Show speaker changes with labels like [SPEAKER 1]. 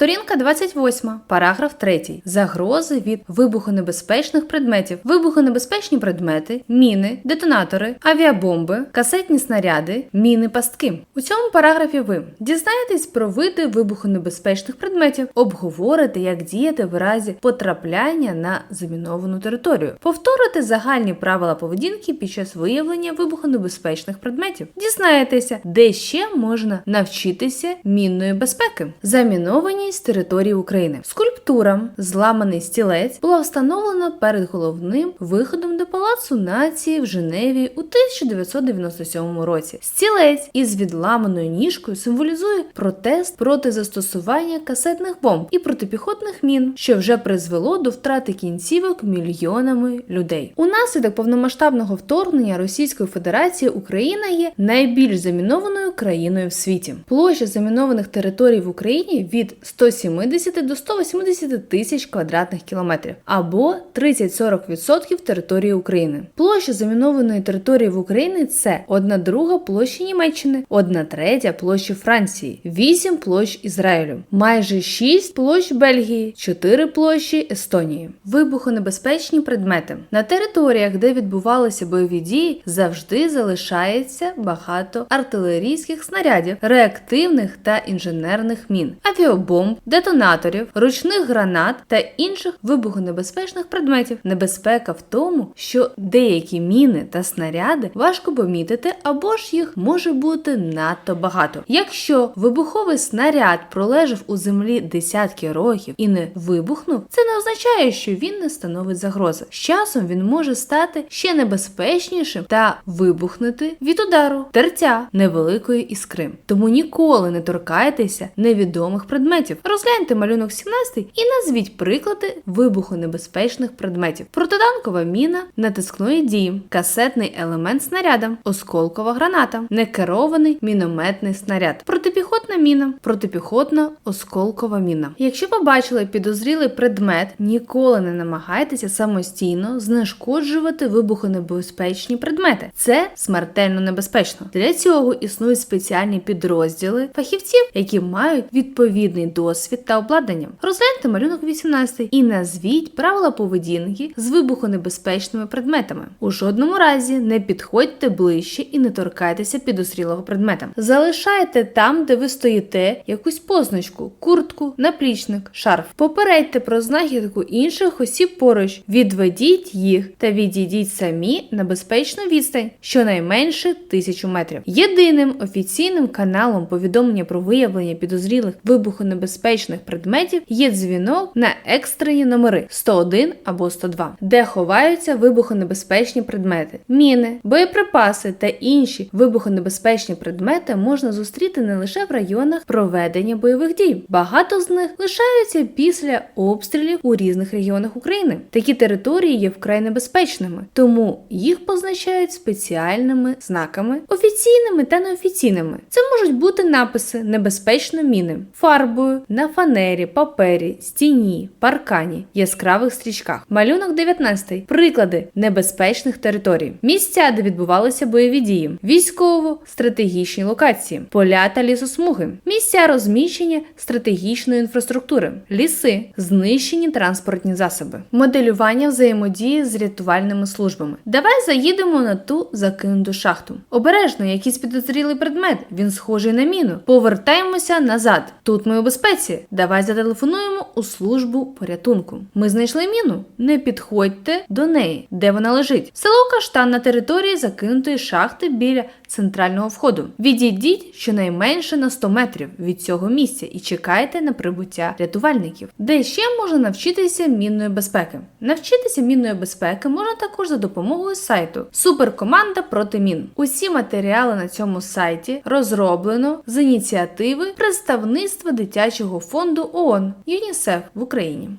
[SPEAKER 1] Сторінка 28, параграф 3. Загрози від вибухонебезпечних предметів. Вибухонебезпечні предмети, міни, детонатори, авіабомби, касетні снаряди, міни пастки. У цьому параграфі ви дізнаєтесь про види вибухонебезпечних предметів, обговорите, як діяти в разі потрапляння на заміновану територію, повторите загальні правила поведінки під час виявлення вибухонебезпечних предметів. Дізнаєтеся, де ще можна навчитися мінної безпеки. Замінованість території України. Скульптура Зламаний стілець була встановлена перед головним виходом до Палацу нації в Женеві у 1997 році. Стілець із відламаною ніжкою символізує протест проти застосування касетних бомб і протипіхотних мін, що вже призвело до втрати кінцівок мільйонами людей. Унаслідок повномасштабного вторгнення Російської Федерації Україна є найбільш замінованою країною в світі. Площа замінованих територій в Україні від 170 до 180 тисяч квадратних кілометрів або 30-40% території України. Площа замінованої території в Україні це одна друга площі Німеччини, одна третя площі Франції, 8 площ Ізраїлю, майже 6 площ Бельгії, 4 площі Естонії. Вибухонебезпечні предмети на територіях, де відбувалися бойові дії, завжди залишається багато артилерійських снарядів, реактивних та інженерних мін, авіабомб, детонаторів, ручних гранат та інших вибухонебезпечних предметів. Небезпека в тому, що деякі міни та снаряди важко помітити або ж їх може бути надто багато. Якщо вибуховий снаряд пролежав у землі десятки років і не вибухнув, це не означає, що він не становить загрози. З часом він може стати ще небезпечнішим та вибухнути від удару тертя невеликої іскри. Тому ніколи не торкайтеся невідомих предметів. Розгляньте малюнок 17 і назвіть приклади вибухонебезпечних предметів: протитанкова міна натискної дії, касетний елемент снаряда, осколкова граната, некерований мінометний снаряд, протипіхотна міна, протипіхотна осколкова міна. Якщо побачили підозрілий предмет, ніколи не намагайтеся самостійно знешкоджувати вибухонебезпечні предмети. Це смертельно небезпечно. Для цього існують спеціальні підрозділи фахівців, які мають відповідний досвід та обладнання. Розгляньте малюнок 18 і назвіть правила поведінки з вибухонебезпечними предметами. У жодному разі не підходьте ближче і не торкайтеся підозрілого предмета. Залишайте там, де ви стоїте, якусь позначку, куртку, наплічник, шарф. Попередьте про знахідку інших осіб поруч, відведіть їх та відійдіть самі на безпечну відстань, щонайменше тисячу метрів. Єдиним офіційним каналом повідомлення про виявлення підозрілих вибухонебезпечних предметів є дзвінок на екстрені номери 101 або 102, де ховаються вибухонебезпечні предмети, міни, боєприпаси та інші вибухонебезпечні предмети можна зустріти не лише в районах проведення бойових дій. Багато з них лишаються після обстрілів у різних регіонах України. Такі території є вкрай небезпечними, тому їх позначають спеціальними знаками, офіційними та неофіційними. Це можуть бути написи небезпечно міни, фарбою на фанері, папері, стіні, паркані, яскравих стрічках. Малюнок 19. Приклади небезпечних територій. Місця, де відбувалися бойові дії, військово-стратегічні локації, поля та лісосмуги, місця розміщення стратегічної інфраструктури, ліси, знищені транспортні засоби, моделювання взаємодії з рятувальними службами. Давай заїдемо на ту закинуту шахту. Обережно, якийсь підозрілий предмет, він схожий на міну. Повертаємося назад. Тут ми у безпеці. Давай зателефонуємо у службу порятунку. Ми знайшли міну. Не підходьте до неї, де вона лежить. Село Каштан на території закинутої шахти біля центрального входу. Відійдіть щонайменше на 100 метрів від цього місця і чекайте на прибуття рятувальників. Де ще можна навчитися мінної безпеки? Навчитися мінної безпеки можна також за допомогою сайту Суперкоманда проти мін. Усі матеріали на цьому сайті розроблено з ініціативи представництва дитячого фонду ООН ЮНІСЕФ в Україні.